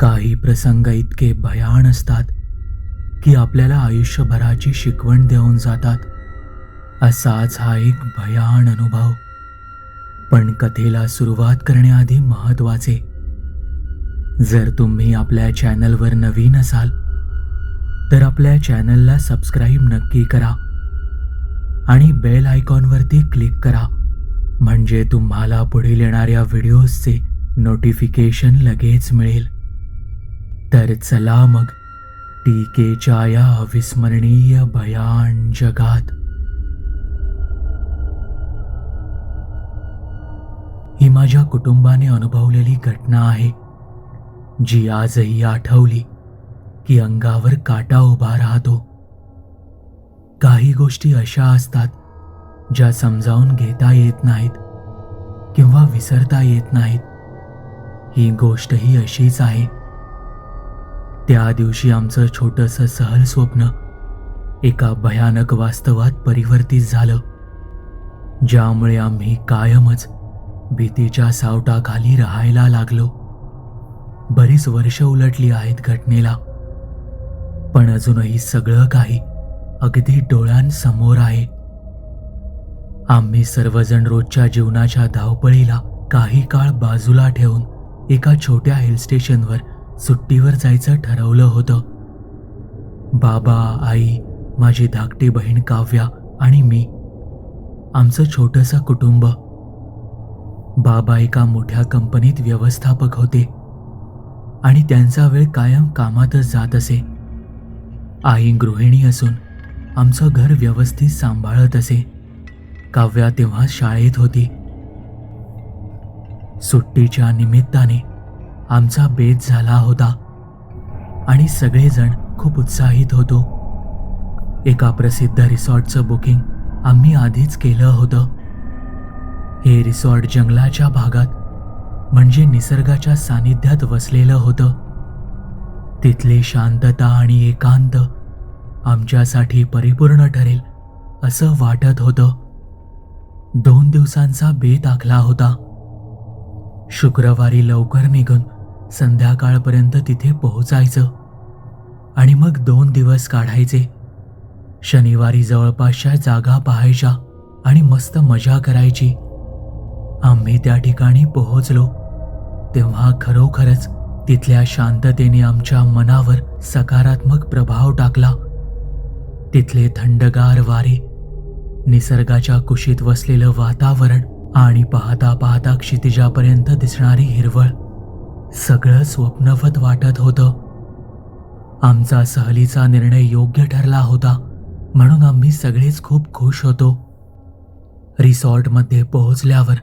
काही प्रसंग इतके भयान असतात की आपल्याला आयुष्यभराची शिकवण देऊन जातात. असाच हा एक भयान अनुभव. पण कथेला सुरुवात करण्याआधी महत्त्वाचे जर तुम्ही आपल्या चॅनलवर नवीन असाल तर आपल्या चॅनलला सबस्क्राईब नक्की करा आणि बेल आयकॉनवरती क्लिक करा. म्हणजे तुम्हाला पुढील येणाऱ्या व्हिडिओजचे नोटिफिकेशन लगेच मिळेल. तर चला मग टीकेच्या या अविस्मरणीय भयान जगात। ही माझ्या कुटुंबाने अनुभवलेली घटना आहे, जी आजही आठवली, की अंगावर काटा उभा राहतो. काही गोष्टी अशा असतात, ज्या समजावून घेता येत नाहीत, किंवा विसरता येत नाहीत. ही गोष्ट ही अशीच आहे. त्या दिवशी आमचं छोटंसं सहल स्वप्न एका भयानक वास्तवात परिवर्तित झालं ज्यामुळे आम्ही कायमच भीतीच्या सावटाखाली राहायला लागलो. बरीच वर्ष उलटली आहेत घटनेला पण अजूनही सगळं काही अगदी डोळ्यांसमोर आहे. आम्ही सर्वजण रोजच्या जीवनाच्या धावपळीला काही काळ बाजूला ठेवून एका छोट्या हिल स्टेशनवर सुट्टीवर जायचं ठरवलं होतं. बाबा आई माझी धाकटी बहीण काव्या आणि मी. आमचं छोटंसं कुटुंब. बाबा एका मोठ्या कंपनीत व्यवस्थापक होते. आणि त्यांचा वेळ कायम कामातच जात असे. आई गृहिणी असून आमचं घर व्यवस्थित सांभाळत असे. काव्या तेव्हा शाळेत होती. सुट्टीच्या निमित्ताने आमचा बेत झाला होता. आणि सगळेजण खूप उत्साहित होतो. एका प्रसिद्ध रिसॉर्टचं बुकिंग आम्ही आधीच केलं होतं. हे रिसॉर्ट जंगलाच्या भागात म्हणजे निसर्गाच्या सानिध्यात वसलेलं होतं. तिथली शांतता आणि एकांत आमच्यासाठी परिपूर्ण ठरेल असं वाटत होतं. दोन दिवसांचा बेत आखला होता. शुक्रवारी लवकर निघून संध्याकाळपर्यंत तिथे पोहोचायचं. आणि मग दोन दिवस काढायचे. शनिवारी जवळपासच्या जागा पाहायच्या आणि मस्त मजा करायची. आम्ही त्या ठिकाणी पोहोचलो. तेव्हा खरोखरच तिथल्या शांततेने आमच्या मनावर सकारात्मक प्रभाव टाकला. तिथले थंडगार वारे निसर्गाच्या कुशीत वसलेलं वातावरण आणि पाहता पाहता क्षितिजापर्यंत दिसणारी हिरवळ सगळं स्वप्नवत वाटत होतं. आमचा सहलीचा निर्णय योग्य ठरला होता म्हणून आम्ही सगळेच खूप खुश होतो. रिसॉर्टमध्ये पोहोचल्यावर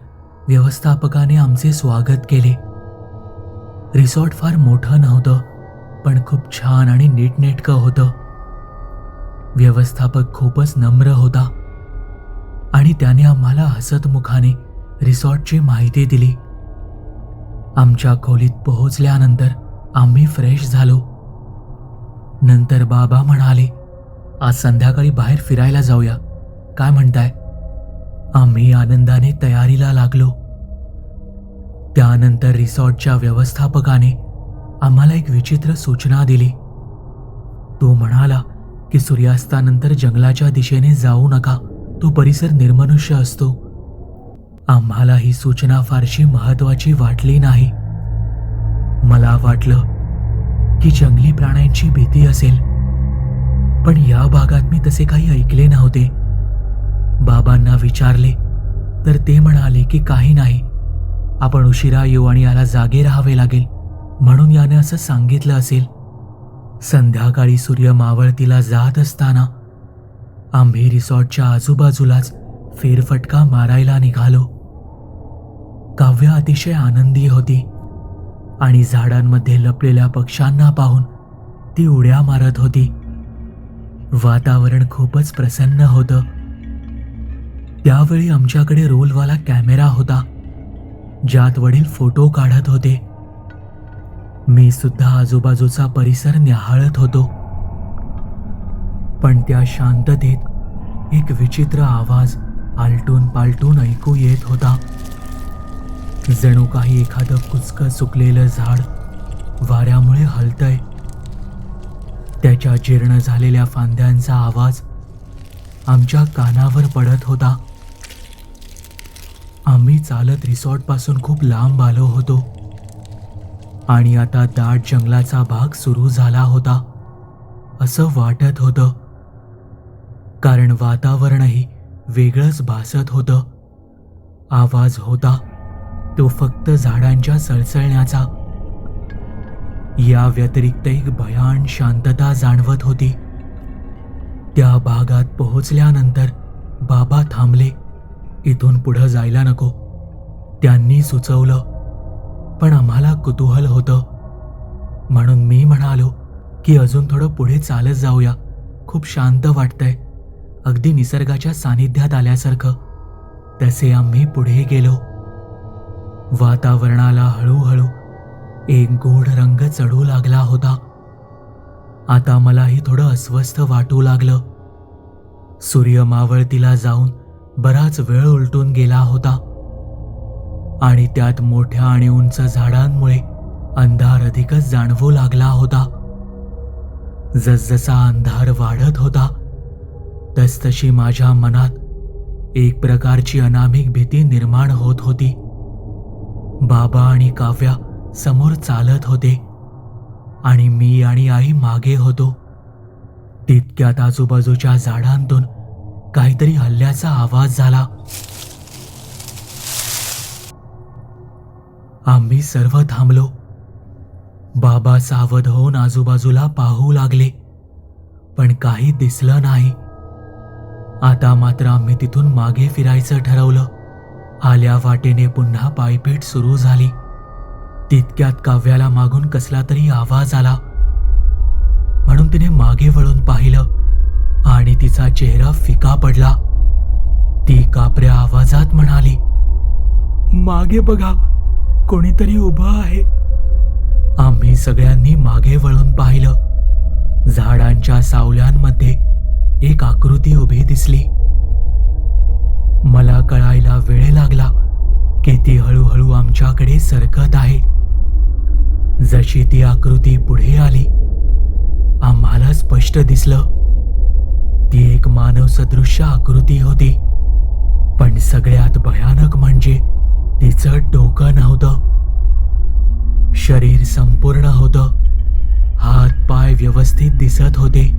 व्यवस्थापकाने आमचे स्वागत केले. रिसॉर्ट फार मोठं नव्हतं पण खूप छान आणि नीटनेटकं होतं. व्यवस्थापक खूपच नम्र होता. आणि त्याने आम्हाला हसतमुखाने रिसॉर्टची माहिती दिली. आमच्या खोलीत पोहोचल्यानंतर आम्ही फ्रेश झालो. नंतर बाबा म्हणाले आज संध्याकाळी बाहेर फिरायला जाऊया. काय म्हणताय? आम्ही आनंदाने तयारीला लागलो. त्यानंतर रिसॉर्टच्या व्यवस्थापकाने आम्हाला एक विचित्र सूचना दिली. तो म्हणाला की सूर्यास्तानंतर जंगलाच्या दिशेने जाऊ नका. तो परिसर निर्मनुष्य असतो. आम्हाला ही सूचना फारशी महत्वाची वाटली नाही. मला वाटलं की जंगली प्राण्यांची भीती असेल. पण या भागात मी तसे काही ऐकले नव्हते. बाबांना विचारले तर ते म्हणाले की काही नाही. आपण उशिरा येऊ आणि याला जागे राहावे लागेल म्हणून याने असं सांगितलं असेल. संध्याकाळी सूर्य मावळतीला जात असताना आम्ही रिसॉर्टच्या आजूबाजूलाच फेरफटका मारायला निघालो. काव्य अतिशय आनंदी होती. आणि झाडांमध्ये लपलेल्या पक्ष्यांना पाहून ती उड्या मारत होती. वातावरण खूपच प्रसन्न होतं. त्यावेळी आमच्याकडे रोलवाला कॅमेरा होता. ज्यात वडील फोटो काढत होते. मी सुद्धा आजूबाजूचा परिसर न्याहाळत होतो. पण त्या शांततेत एक विचित्र आवाज आलटून पालटून ऐकू येत होता. जणू काही एखादं कुचकं सुकलेलं झाड वाऱ्यामुळे हलतय. त्याच्या जीर्ण झालेल्या फांद्यांचा आवाज आमच्या कानावर पडत होता. आम्ही चालत रिसॉर्टपासून खूप लांब आलो होतो आणि आता दाट जंगलाचा भाग सुरू झाला होता असं वाटत होतं. कारण वातावरणही वेगळंच भासत होतं. आवाज होता. तो फक्त झाडांच्या सळसळण्याचा. या व्यतिरिक्त एक भयान शांतता जाणवत होती. त्या भागात पोहोचल्यानंतर बाबा थांबले. इथून पुढं जायला नको. त्यांनी सुचवलं. पण आम्हाला कुतूहल होतं. म्हणून मी म्हणालो की अजून थोडं पुढे चालत जाऊया. खूप शांत वाटतंय. अगदी निसर्गाच्या सानिध्यात आल्यासारखं. तसे आम्ही पुढे गेलो. वातावरणाला हळूहळू एक गोड रंग चढू लागला होता. आता मलाही थोडं अस्वस्थ वाटू लागलं. सूर्य मावळतीला जाऊन बराच वेळ उलटून गेला होता. आणि त्यात मोठ्या आणि उंच झाडांमुळे अंधार अधिकच जाणवू लागला होता. जसजसा अंधार वाढत होता तसतशी माझ्या मनात एक प्रकारची अनामिक भीती निर्माण होत होती. बाबा आणि काव्या समोर चालत होते. आणि मी आणि आई मागे होतो. तितक्यात आजूबाजूच्या झाडांतून काहीतरी हल्ल्याचा आवाज झाला. आम्ही सर्व थांबलो. बाबा सावध होऊन आजूबाजूला पाहू लागले. पण काही दिसलं नाही. आता मात्र आम्ही तिथून मागे फिरायचं ठरवलं. आल्या वाटेने पुन्हा पायपीट सुरू झाली. तितक्यात काव्याला मागून कसला तरी आवाज आला. म्हणून तिने मागे वळून पाहिलं आणि तिचा चेहरा फिका पडला. ती कापऱ्या आवाजात म्हणाली मागे बघा कोणीतरी उभं आहे. आम्ही सगळ्यांनी मागे वळून पाहिलं. झाडांच्या सावल्यांमध्ये एक आकृती उभी दिसली. मला कळायला वेळ लागला की ती हळूहळू आमच्याकडे सरकत आहे. जशी ती आकृती पुढे आली आम्हाला स्पष्ट दिसलं. ती एक मानव सदृश्य आकृती होती पण सगळ्यात भयानक म्हणजे तिचं डोकं नव्हतं शरीर संपूर्ण होतं हात पाय व्यवस्थित दिसत होते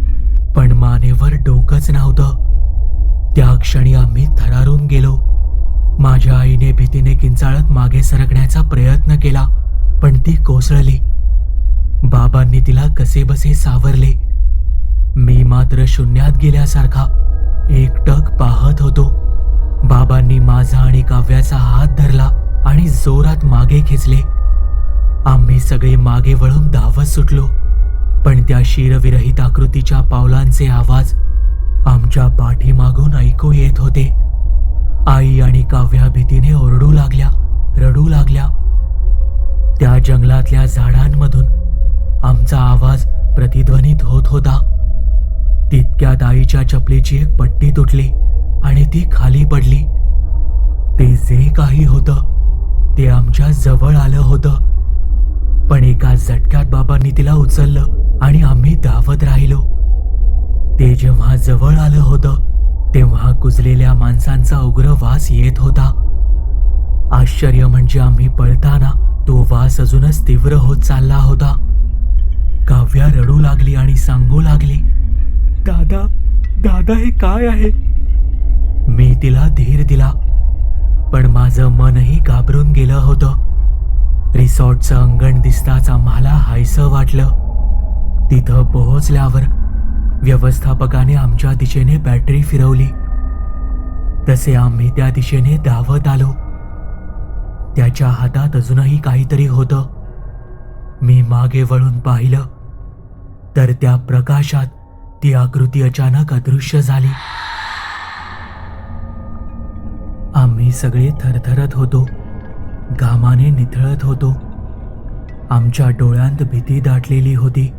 पण मानेवर डोकंच नव्हतं. त्या क्षणी आम्ही थरारून गेलो. माझ्या आईने भीतीने किंचाळत मागे सरकण्याचा प्रयत्न केला पण ती कोसळली. बाबांनी तिला कसेबसे सावरले. मी मात्र शून्यात गेल्यासारखा एकटक पाहत होतो. बाबांनी माझा आणि काव्याचा हात धरला आणि जोरात मागे खेचले. आम्ही सगळे मागे वळून धावत सुटलो पण त्या शिरविरहित आकृतीच्या पावलांचे आवाज आमच्या पाठीमागून ऐकू येत होते. आई आणि काव्या भीतीने ओरडू लागल्या रडू लागल्या. त्या जंगलातल्या झाडांमधून आमचा आवाज प्रतिध्वनित होत होता. तितक्यात आईच्या चपलीची एक पट्टी तुटली आणि ती खाली पडली. ते जे काही होतं ते आमच्या जवळ आलं होतं. पण एका झटक्यात बाबांनी तिला उचललं आणि आम्ही धावत राहिलो. ते जेव्हा जवळ आलं होतं तेव्हा कुजलेल्या माणसांचा उग्र वास येत होता. आश्चर्य म्हणजे आम्ही पळताना तो वास अजूनच तीव्र होत चालला होता. काव्या रडू लागली आणि सांगू लागली दादा दादा हे काय आहे? मी तिला धीर दिला पण माझं मनही घाबरून गेलं होतं. रिसॉर्टचं अंगण दिसताच आम्हाला हायसं वाटलं. तिथं पोहोचल्यावर व्यवस्थापकाने आमच्या दिशेने बॅटरी फिरवली. तसे आम्ही त्या दिशेने धावत आलो. त्याच्या हातात अजूनही काहीतरी होतं. मी मागे वळून पाहिलं. तर त्या प्रकाशात ती आकृती अचानक अदृश्य झाली. आम्ही सगळे थरथरत होतो. घामाने निथळत होतो. आमच्या डोळ्यांत भीती दाटलेली होती.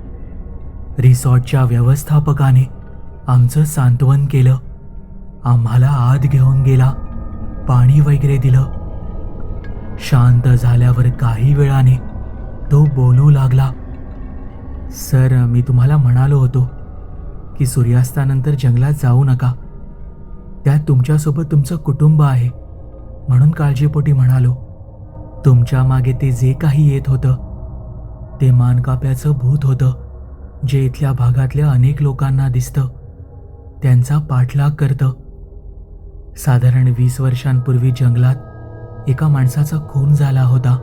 रिसॉर्टच्या व्यवस्थापकाने आमचं सांत्वन केलं. आम्हाला आत घेऊन गेला. पाणी वगैरे दिलं. शांत झाल्यावर काही वेळाने तो बोलू लागला सर मी तुम्हाला म्हणालो होतो की सूर्यास्तानंतर जंगलात जाऊ नका. त्यात तुमच्यासोबत तुमचं कुटुंब आहे म्हणून काळजीपोटी म्हणालो. तुमच्या मागे ते जे काही येत होतं ते मानकाप्याचं भूत होतं. जे इथल्या भागातल्या अनेक लोकांना दिसतं त्यांचा पाठलाग करतं. साधारण वीस वर्षांपूर्वी जंगलात एका माणसाचा खून झाला होता.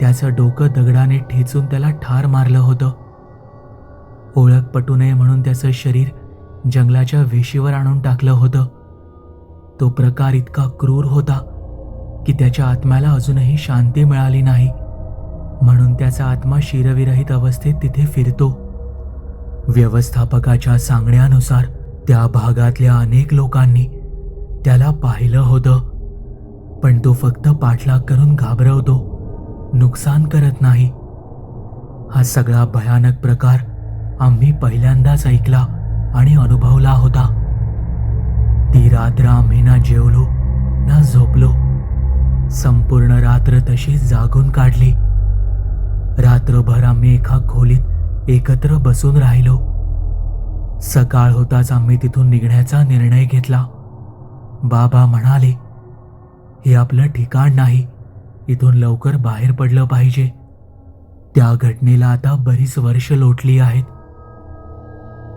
त्याचं डोकं दगडाने ठेचून त्याला ठार मारलं होतं. ओळख पटू नये म्हणून त्याचं शरीर जंगलाच्या वेशीवर आणून टाकलं होतं. तो प्रकार इतका क्रूर होता की त्याच्या आत्म्याला अजूनही शांती मिळाली नाही. म्हणून त्याचा आत्मा शिरविरहित अवस्थेत तिथे फिरतो. व्यवस्थापकाच्या सांगण्यानुसार त्या भागातल्या अनेक लोकांनी त्याला पाहिलं होतं. पण तो फक्त पाठलाग करून घाबरवतो नुकसान करत नाही. हा सगळा भयानक प्रकार आम्ही पहिल्यांदाच ऐकला आणि अनुभवला होता. ती रात्र आम्ही ना जेवलो ना झोपलो. संपूर्ण रात्र तशीच जागून काढली. रात्रभर आम्ही एका खोलीत एकत्र बसून राहिलो. सकाळ होताच आम्ही तिथून निघण्याचा निर्णय घेतला. बाबा म्हणाले हे आपलं ठिकाण नाही इथून लवकर बाहेर पडलं पाहिजे. त्या घटनेला आता बरीच वर्ष लोटली आहेत.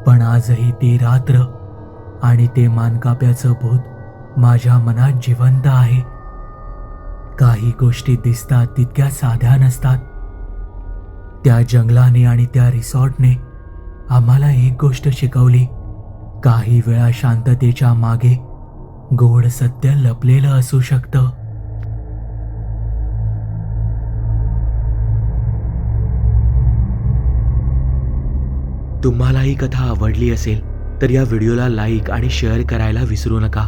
पण आजही ती रात्र आणि ते मानकाप्याचं भूत माझ्या मनात जिवंत आहे. काही गोष्टी दिसतात तितक्या साध्या नसतात. त्या जंगलाने आणि त्या रिसॉर्टने आम्हाला एक गोष्ट शिकवली. काही वेळा शांततेच्या मागे गोड सत्य लपलेलं असू शकतं. तुम्हाला ही कथा आवडली असेल तर या व्हिडिओला लाईक आणि शेअर करायला विसरू नका.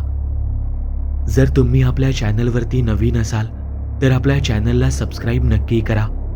जर तुम्ही आपल्या चॅनलवरती नवीन असाल तर आपल्या चॅनलला सबस्क्राईब नक्की करा.